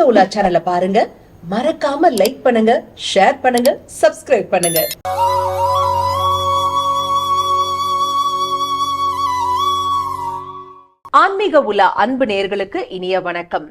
ஆன்மீக உலா சேனலை பாருங்க. மறக்காம லைக் பண்ணுங்க ஷேர் பண்ணுங்க சப்ஸ்கிரைப் பண்ணுங்க. ஆன்மீக உலா அன்பு நேர்களுக்கு இனிய வணக்கம்.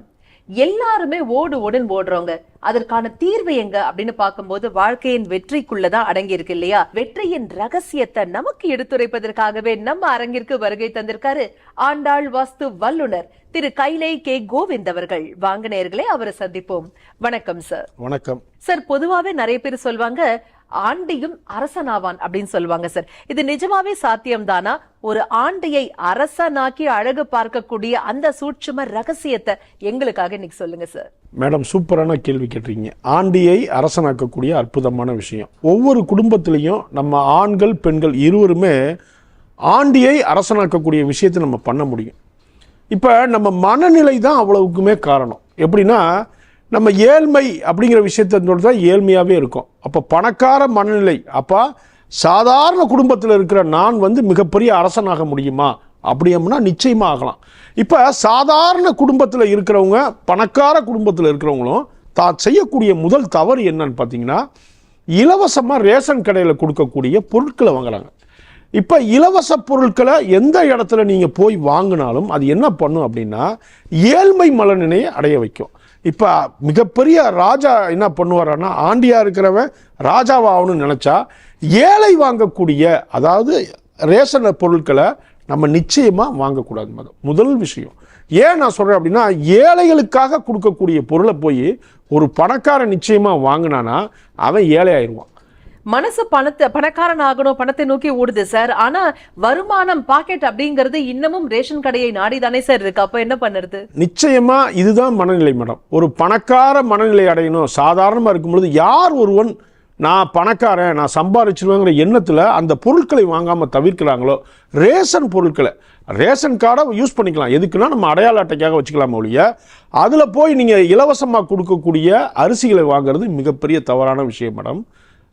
எல்லாருமே ஓடு ஓடுன்னு ஓடுறவங்க. அதற்கான தீர்வு எங்க அப்படின்னு பார்க்கும்போது வாழ்க்கையின் வெற்றிக்குள்ளதான் அடங்கி இருக்கு இல்லையா? வெற்றியின் ரகசியத்தை நமக்கு எடுத்துரைப்பதற்காகவே நம்ம அரங்கிற்கு வருகை தந்திருக்காரு ஆண்டாள் வாஸ்து வல்லுனர் திரு கைலை கே கோவிந்த் அவர்கள். வாங்க நேர்களே அவரை சந்திப்போம். வணக்கம் சார் வணக்கம். சார் பொதுவாவே நிறைய பேர் சொல்லுவாங்க ஆண்டியும் அரசனாவான் அப்படின்னு சொல்லுவாங்க சார். இது நிஜமாவே சாத்தியம்தானா? ஒரு ஆண்டியை அரசனாக்கி அழகு பார்க்கக்கூடிய அந்த சூட்சும ரகசியத்தை எங்களுக்காக இன்னைக்கு சொல்லுங்க சார் மேடம் சூப்பரான கேள்வி கேட்டிருக்கீங்க ஆண்டியை அரசனாக்கக்கூடிய அற்புதமான விஷயம். ஒவ்வொரு குடும்பத்திலையும் நம்ம ஆண்கள் பெண்கள் இருவருமே ஆண்டியை அரசனாக்கக்கூடிய விஷயத்தை நம்ம பண்ண முடியும். இப்போ நம்ம மனநிலை தான் அவ்வளவுக்குமே காரணம். எப்படின்னா நம்ம ஏழ்மை அப்படிங்கிற விஷயத்தோடு தான் ஏழ்மையாகவே இருக்கும். அப்போ பணக்கார மனநிலை. அப்போ சாதாரண குடும்பத்தில் இருக்கிற நான் வந்து மிகப்பெரிய அரசனாக முடியுமா? அப்படியம்னா நிச்சயமாக ஆகலாம். இப்போ சாதாரண குடும்பத்தில் இருக்கிறவங்க பணக்கார குடும்பத்தில் இருக்கிறவங்களும் தான் செய்யக்கூடிய முதல் தவறு என்னன்னு பார்த்தீங்கன்னா இலவசமாக ரேஷன் கடையில் கொடுக்கக்கூடிய பொருட்களை வாங்குறாங்க. இப்போ இலவச பொருட்களை எந்த இடத்துல நீங்கள் போய் வாங்கினாலும் அது என்ன பண்ணும் அப்படின்னா ஏழ்மை மலநிலையை அடைய வைக்கும். இப்போ மிகப்பெரிய ராஜா என்ன பண்ணுவாரான்னா ஆண்டியாக இருக்கிறவன் ராஜாவாகணும்னு நினச்சா ஏழை வாங்கக்கூடிய அதாவது ரேஷன் பொருட்களை நம்ம நிச்சயமாக வாங்கக்கூடாது மதம். முதல் விஷயம். ஏன் நான் சொல்கிறேன் அப்படின்னா ஏழைகளுக்காக கொடுக்கக்கூடிய பொருளை போய் ஒரு பணக்காரன் நிச்சயமாக வாங்கினானா அவன் ஏழை ஆயிடுவான் மனசு பணத்தை பணக்காரன் ஆகணும் பணத்தை நோக்கி ஓடுது சார். ஆனா வருமானம் பாக்கெட் அப்படிங்கிறது இன்னமும் ரேஷன் கடையை நாடிதானே சார் இருக்கு. அப்ப என்ன பண்ணுறது? நிச்சயமா இதுதான் மனநிலை மேடம். ஒரு பணக்கார மனநிலை அடையணும். சாதாரணமாக இருக்கும் பொழுது யார் ஒருவன் நான் பணக்காரன் நான் சம்பாதிச்சிருவேங்கிற எண்ணத்தில் அந்த பொருட்களை வாங்காமல் தவிர்க்கிறாங்களோ ரேஷன் பொருட்களை ரேஷன் கார்டை யூஸ் பண்ணிக்கலாம். எதுக்குன்னா நம்ம அடையாள அட்டைக்காக வச்சுக்கலாம் ஒழிய அதில் போய் நீங்கள் இலவசமாக கொடுக்கக்கூடிய அரிசிகளை வாங்குறது மிகப்பெரிய தவறான விஷயம் மேடம்.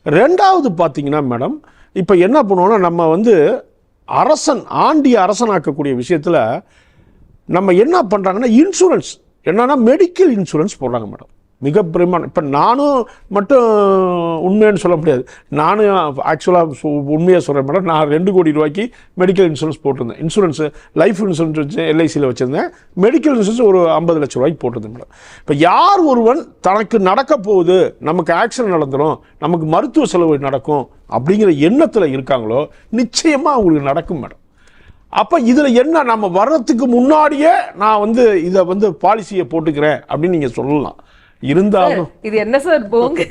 ரெண்டாவது பார்த்தீங்கன்னா மேடம் இப்போ என்ன பண்ணுவோம்னா நம்ம வந்து அரசன் ஆண்டி அரசனாக்கக்கூடிய விஷயத்தில் நம்ம என்ன பண்ணுறாங்கன்னா இன்சூரன்ஸ் என்னன்னா மெடிக்கல் இன்சூரன்ஸ் போடுறாங்க மேடம். மிக பிரமாணம் இப்போ நானும் மட்டும் உண்மைன்னு சொல்ல முடியாது. நானும் ஆக்சுவலாக உண்மையாக சொல்கிறேன் மேடம் நான் ரெண்டு கோடி ரூபாய்க்கு மெடிக்கல் இன்சூரன்ஸ் போட்டிருந்தேன். இன்சூரன்ஸு லைஃப் இன்சூரன்ஸ் வச்சு எல்ஐசியில் வச்சுருந்தேன். மெடிக்கல் இன்சூரன்ஸ் ஒரு ஐம்பது லட்ச ரூபாய்க்கு போட்டிருந்தேன் மேடம். இப்போ யார் ஒருவன் தனக்கு நடக்க போகுது நமக்கு ஆக்சிடென்ட் நடந்துடும் நமக்கு மருத்துவ செலவு நடக்கும் அப்படிங்கிற எண்ணத்தில் இருக்காங்களோ நிச்சயமாக அவங்களுக்கு நடக்கும் மேடம். அப்போ இதில் என்ன நம்ம வர்றதுக்கு முன்னாடியே நான் வந்து இதை வந்து பாலிசியை போட்டுக்கிறேன் அப்படின்னு நீங்கள் சொல்லலாம். இருந்தாலும். இது என்ன சார் போங்க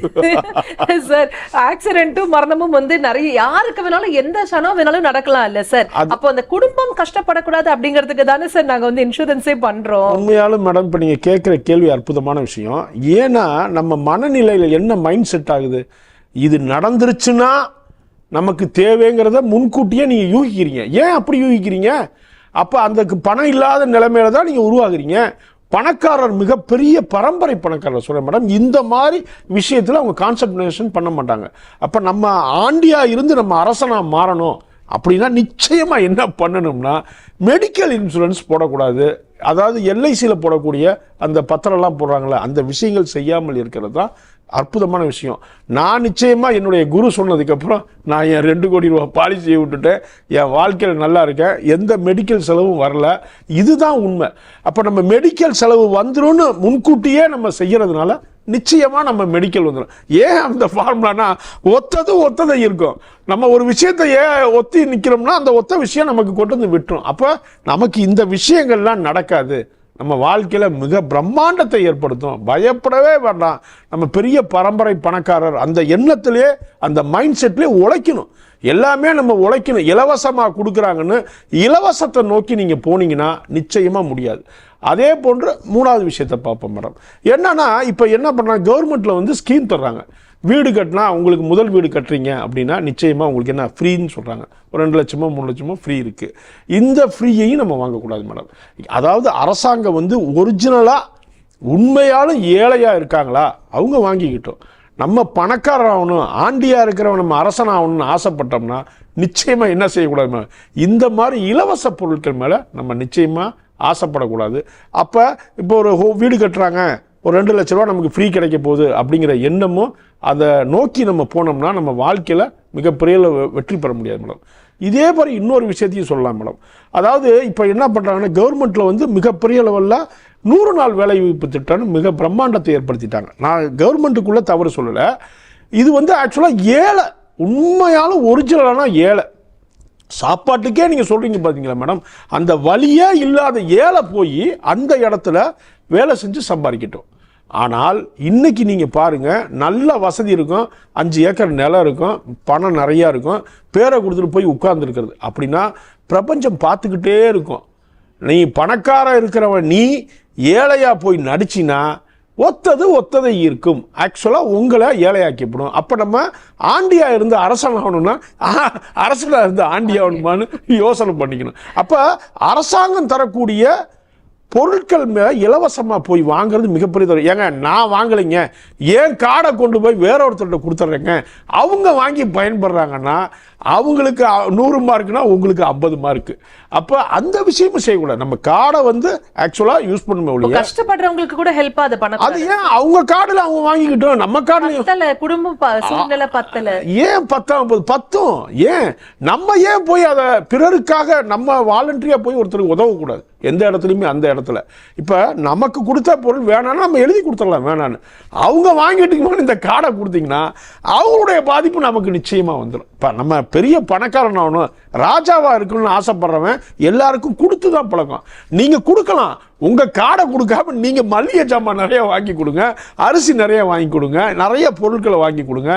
சார் ஆக்சிடென்ட்டும் மரணமும் வந்து நிறைய யாருக்கு வேணாலும் எந்த சனம் வேணாலும் நடக்கலாம் இல்ல சார். அப்போ அந்த குடும்பம் கஷ்டப்படக்கூடாது அப்படிங்கிறதுக்கு தானே சார் நாங்க வந்து இன்சூரன்ஸே பண்றோம். உண்மையாலும் மேடம் இப்போ நீங்கள் கேட்குற கேள்வி அற்புதமான விஷயம். ஏன்னா நம்ம மனநிலையில் என்ன மைண்ட் செட் ஆகுது? இது நடந்துருச்சுன்னா நமக்கு தேவைங்கிறத முன்கூட்டியே நீங்கள் யூகிக்கிறீங்க. ஏன் அப்படி யூகிக்கிறீங்க? அப்போ அந்த பணம் இல்லாத நிலைமையில தான் நீங்கள் உருவாகுறீங்க. பணக்காரர் மிகப்பெரிய பரம்பரை பணக்காரர் சொல்கிறேன் மேடம் இந்த மாதிரி விஷயத்தில் அவங்க கான்சன்ட்ரேஷன் பண்ண மாட்டாங்க. அப்போ நம்ம ஆண்டியாக இருந்து நம்ம அரசனாக மாறணும் அப்படின்னா நிச்சயமாக என்ன பண்ணணும்னா மெடிக்கல் இன்சூரன்ஸ் போடக்கூடாது. அதாவது எல்ஐசியில் போடக்கூடிய அந்த பத்திரம்லாம் போடுறாங்களே அந்த விஷயங்கள் செய்யாமல் இருக்கிறது தான் அற்புதமான விஷயம். நான் நிச்சயமாக என்னுடைய குரு சொன்னதுக்கப்புறம் நான் என் ரெண்டு கோடி ரூபா பாலிசியை விட்டுட்டேன். என் வாழ்க்கையில் நல்லா இருக்கேன். எந்த மெடிக்கல் செலவும் வரல. இதுதான் உண்மை. அப்போ நம்ம மெடிக்கல் செலவு வந்துடும் முன்கூட்டியே நம்ம செய்கிறதுனால நிச்சயமாக நம்ம மெடிக்கல் வந்துடும் ஏன் அந்த ஃபார்முலானா ஒத்தது ஒத்ததை இருக்கும். நம்ம ஒரு விஷயத்தை ஏன் ஒத்தி நிற்கிறோம்னா அந்த ஒத்த விஷயம் நமக்கு கொண்டு வந்து விட்டுரும். அப்போ நமக்கு இந்த விஷயங்கள்லாம் நடக்காது. நம்ம வாழ்க்கையில் மிக பிரம்மாண்டத்தை ஏற்படுத்தும். பயப்படவே வேண்டாம். நம்ம பெரிய பரம்பரை பணக்காரர் அந்த எண்ணத்திலே அந்த மைண்ட் செட்லேயே உழைக்கணும். எல்லாமே நம்ம உழைக்கணும். இலவசமாக கொடுக்குறாங்கன்னு இலவசத்தை நோக்கி நீங்கள் போனீங்கன்னா நிச்சயமாக முடியாது. அதே போன்று மூணாவது விஷயத்தை பார்ப்போம் மேடம். என்னன்னா இப்போ என்ன பண்ணுறாங்க கவர்மெண்ட்டில் வந்து ஸ்கீம் தர்றாங்க. வீடு கட்டினா உங்களுக்கு முதல் வீடு கட்டுறீங்க அப்படின்னா நிச்சயமாக உங்களுக்கு என்ன ஃப்ரீன்னு சொல்கிறாங்க ஒரு ரெண்டு லட்சமோ மூணு லட்சமோ ஃப்ரீ இருக்குது இந்த ஃப்ரீயையும் நம்ம வாங்கக்கூடாது மேடம் அதாவது அரசாங்கம் வந்து ஒரிஜினலாக உண்மையாலும் ஏழையாக இருக்காங்களா? அவங்க வாங்கிக்கிட்டோம். நம்ம பணக்காரர் ஆகணும் ஆண்டியாக இருக்கிறவன் நம்ம அரசன் ஆகணும்னு ஆசைப்பட்டோம்னா நிச்சயமாக என்ன செய்யக்கூடாது மேடம்? இந்த மாதிரி இலவச பொருட்கள் மேலே நம்ம நிச்சயமாக ஆசைப்படக்கூடாது. அப்போ இப்போ ஒரு ஹோ- வீடு கட்டுறாங்க. ஒரு ரெண்டு லட்ச ரூபா நமக்கு ஃப்ரீ கிடைக்க போகுது அப்படிங்கிற எண்ணமும் அதை நோக்கி நம்ம போனோம்னா நம்ம வாழ்க்கையில் மிகப்பெரிய வெற்றி பெற முடியாது மேடம். இதே மாதிரி இன்னொரு விஷயத்தையும் சொல்லலாம் மேடம். அதாவது இப்போ என்ன பண்ணுறாங்கன்னா கவர்மெண்ட்டில் வந்து மிகப்பெரிய லெவலில் நூறு நாள் வேலை வாய்ப்பு திட்டம்னு மிக பிரம்மாண்டத்தை ஏற்படுத்திட்டாங்க. நான் கவர்மெண்ட்டுக்குள்ளே தவறு சொல்லலை. இது வந்து ஆக்சுவலாக ஏழை உண்மையான ஒரிஜினலான ஏழை. சாப்பாட்டுக்கே நீங்கள் சொல்கிறீங்க பார்த்தீங்களா மேடம்? அந்த வழியே இல்லாத ஏழை போய் அந்த இடத்துல வேலை செஞ்சு சம்பாதிக்கட்டும். ஆனால் இன்னைக்கு நீங்கள் பாருங்கள் நல்ல வசதி இருக்கும் அஞ்சு ஏக்கர் நிலம் இருக்கும் பணம் நிறையா இருக்கும் பேரை கொடுத்துட்டு போய் உட்கார்ந்துருக்கிறது. அப்படின்னா பிரபஞ்சம் பார்த்துக்கிட்டே இருக்கும். நீ பணக்காரன் இருக்கிறவன் நீ ஏழையாக போய் நடிச்சினா ஒத்தது ஒத்ததை இருக்கும் ஆக்சுவலாக உங்களை ஏழையாக்கிப்படும் அப்போ நம்ம ஆண்டியாக இருந்து அரசன் ஆகணும்னா அரசனாக இருந்து ஆண்டி ஆகணுமான்னு யோசனை பண்ணிக்கணும். அப்போ அரசாங்கம் தரக்கூடிய பொருட்கள் மேல இலவசமாக போய் வாங்குறது மிகப்பெரிய தவறு ஏங்க நான் வாங்கலைங்க. ஏன் கார்டை கொண்டு போய் வேற ஒருத்தர்கிட்ட கொடுத்துட்றேங்க அவங்க வாங்கி பயன்படுறாங்கன்னா அவங்களுக்கு நூறு மார்க்குனா உங்களுக்கு ஐம்பது மார்க்கு. அப்போ அந்த விஷயமும் செய்யக்கூடாது. நம்ம கார்டை வந்து ஆக்சுவலாக யூஸ் பண்ணுமே ஒழிய கஷ்டப்படுறவங்களுக்கு கூட ஹெல்ப் அது அது பண்ண ஏன் அவங்க கார்டில் அவங்க வாங்கிக்கிட்டோம்? நம்ம கார்டில் பத்தல குடும்பம் ப- சூழ்நிலை பத்தல. ஏன் பத்தாம் போது பத்தும். ஏன்? நம்ம ஏன் போய் அதை பிறருக்காக நம்ம வாலண்டரியா போய் ஒருத்தருக்கு உதவக்கூடாது? எந்த இடத்துலையுமே அந்த இடத்துல. இப்போ நமக்கு கொடுத்த பொருள் வேணான்னு நம்ம எழுதி கொடுத்துடலாம் வேணான்னு அவங்க வாங்கிட்டு இந்த கார்டை கொடுத்தீங்கன்னா அவங்களுடைய பாதிப்பு நமக்கு நிச்சயமாக வந்துடும் இப்போ நம்ம பெரிய பணக்காரன் ஆகணும் ராஜாவாக இருக்கணும்னு ஆசைப்படுறவன் எல்லாருக்கும் கொடுத்து தான் பழக்கம். நீங்கள் கொடுக்கலாம். உங்கள் காடை கொடுக்காம நீங்கள் மல்லிகை ஜாமான் நிறைய வாங்கி கொடுங்க அரிசி நிறைய வாங்கி கொடுங்க நிறைய பொருட்களை வாங்கி கொடுங்க.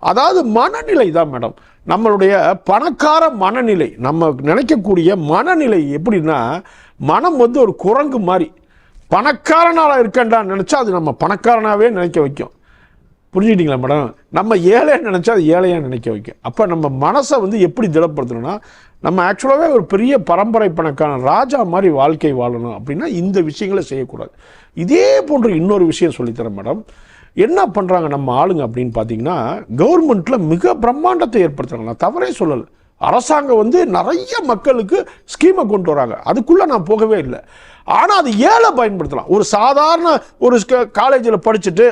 அதாவது மனநிலை தான் மேடம். நம்மளுடைய பணக்கார மனநிலை நம்ம நினைக்கக்கூடிய மனநிலை எப்படின்னா மனம் வந்து ஒரு குரங்கு மாதிரி. பணக்காரனால இருக்கேன்டான்னு நினச்சா அது நம்ம பணக்காரனாகவே நினைக்க வைக்கும். புரிஞ்சுக்கிட்டீங்களா மேடம்? நம்ம ஏழைன்னு நினச்சா அது ஏழையாக நினைக்க வைக்கும். அப்போ நம்ம மனசை வந்து எப்படி திடப்படுத்தணும்னா நம்ம ஆக்சுவலாகவே ஒரு பெரிய பரம்பரை பணக்கான ராஜா மாதிரி வாழ்க்கை வாழணும் அப்படின்னா இந்த விஷயங்களை செய்யக்கூடாது. இதே போன்ற இன்னொரு விஷயம் சொல்லித்தரேன் மேடம். என்ன பண்ணுறாங்க நம்ம ஆளுங்க அப்படின்னு பார்த்தீங்கன்னா கவர்மெண்ட்டில் மிக பிரம்மாண்டத்தை ஏற்படுத்துகிறாங்க நான் தவறே சொல்லலை. அரசாங்கம் வந்து நிறைய மக்களுக்கு ஸ்கீமை கொண்டு வராங்க. அதுக்குள்ளே நான் போகவே இல்லை. ஆனால் அது ஏழை பயன்படுத்தலாம். ஒரு சாதாரண ஒரு காலேஜில் படிச்சுட்டு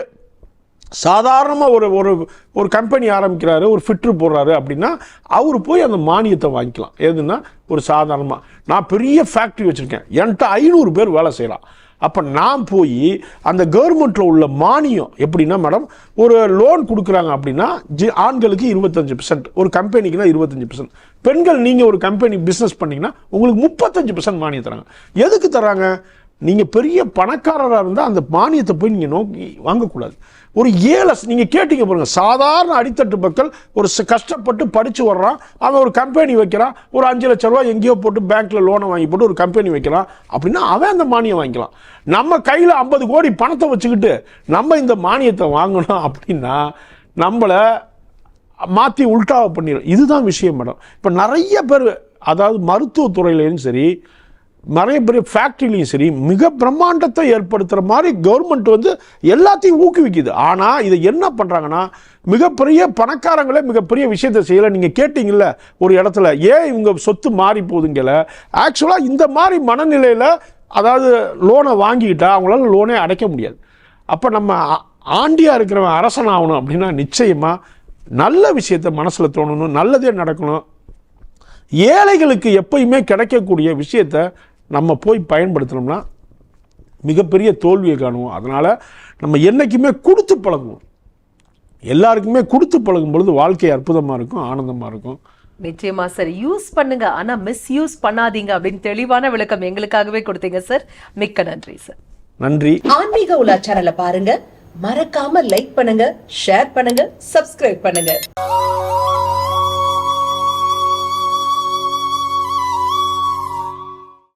சாதாரணமாக ஒரு ஒரு ஒரு கம்பெனி ஆரம்பிக்கிறாரு ஒரு ஃபிட்ரு போடுறாரு அப்படின்னா அவர் போய் அந்த மானியத்தை வாங்கிக்கலாம். எதுன்னா ஒரு சாதாரணமாக நான் பெரிய ஃபேக்ட்ரி வச்சுருக்கேன். என்கிட்ட ஐநூறு பேர் வேலை செய்கிறான் அப்போ நான் போய் அந்த கவர்மெண்ட்டில் உள்ள மானியம் எப்படின்னா மேடம் ஒரு லோன் கொடுக்குறாங்க அப்படின்னா ஜி ஆண்களுக்கு இருபத்தஞ்சு பர்சன்ட் ஒரு கம்பெனிக்குனா இருபத்தஞ்சு பர்சன்ட் பெண்கள் நீங்கள் ஒரு கம்பெனி பிஸ்னஸ் பண்ணீங்கன்னா உங்களுக்கு முப்பத்தஞ்சு பர்சன்ட் மானியம் தராங்க. எதுக்கு தராங்க? நீங்கள் பெரிய பணக்காரராக இருந்தால் அந்த மானியத்தை போய் நீங்கள் நோக்கி வாங்கக்கூடாது. ஒரு ஏழை நீங்கள் கேட்டீங்க பாருங்கள் சாதாரண அடித்தட்டு மக்கள் ஒரு கஷ்டப்பட்டு படித்து வர்றான். அவன் ஒரு கம்பெனி வைக்கிறான் ஒரு அஞ்சு லட்ச ரூபா எங்கேயோ போட்டு பேங்க்கில் லோனை வாங்கி போட்டு ஒரு கம்பெனி வைக்கிறான் அப்படின்னா அவன் அந்த மானியம் வாங்கிக்கலாம். நம்ம கையில் ஐம்பது கோடி பணத்தை வச்சுக்கிட்டு நம்ம இந்த மானியத்தை வாங்கணும் அப்படின்னா நம்மளை மாற்றி உல்டாவை பண்ணிடும் இதுதான் விஷயம் மேடம். இப்போ நிறைய பேர் அதாவது மருத்துவத்துறையிலையும் சரி நிறைய பெரிய ஃபேக்ட்ரிலையும் சரி மிக பிரம்மாண்டத்தை ஏற்படுத்துகிற மாதிரி கவர்மெண்ட் வந்து எல்லாத்தையும் ஊக்குவிக்குது. ஆனால் இதை என்ன பண்ணுறாங்கன்னா மிகப்பெரிய பணக்காரங்களே மிகப்பெரிய விஷயத்தை செய்யலை. நீங்கள் கேட்டிங்கல்ல ஒரு இடத்துல ஏன் இவங்க சொத்து மாறி போகுதுங்கல? ஆக்சுவலாக இந்த மாதிரி மனநிலையில் அதாவது லோனை வாங்கிக்கிட்டால் அவங்களால லோனே அடைக்க முடியாது. அப்போ நம்ம ஆண்டியாக இருக்கிறவன் அரசன் ஆகணும் அப்படின்னா நிச்சயமாக நல்ல விஷயத்தை மனசில் தோணணும் நல்லதே நடக்கணும். ஏழைகளுக்கு எப்பயுமே கிடைக்கக்கூடிய விஷயத்தை நம்ம போய் பயன்படுத்தினோம்னா மிகப்பெரிய தோல்வியை காணுவோம். அதனால் நம்ம என்றைக்குமே கொடுத்து பழகுவோம். எல்லாருக்குமே கொடுத்து பழகும் பொழுது வாழ்க்கை அற்புதமாக இருக்கும் ஆனந்தமாக இருக்கும். நிச்சயமா சார் யூஸ் பண்ணுங்க. ஆனா மிஸ்யூஸ் பண்ணாதீங்க அப்படின்னு தெளிவான விளக்கம் எங்களுக்காகவே கொடுத்தீங்க சார் மிக்க நன்றி சார் நன்றி. ஆன்மீக உலா சேனலை பாருங்க. மறக்காம லைக் பண்ணுங்க ஷேர் பண்ணுங்க சப்ஸ்கிரைப் பண்ணுங்க.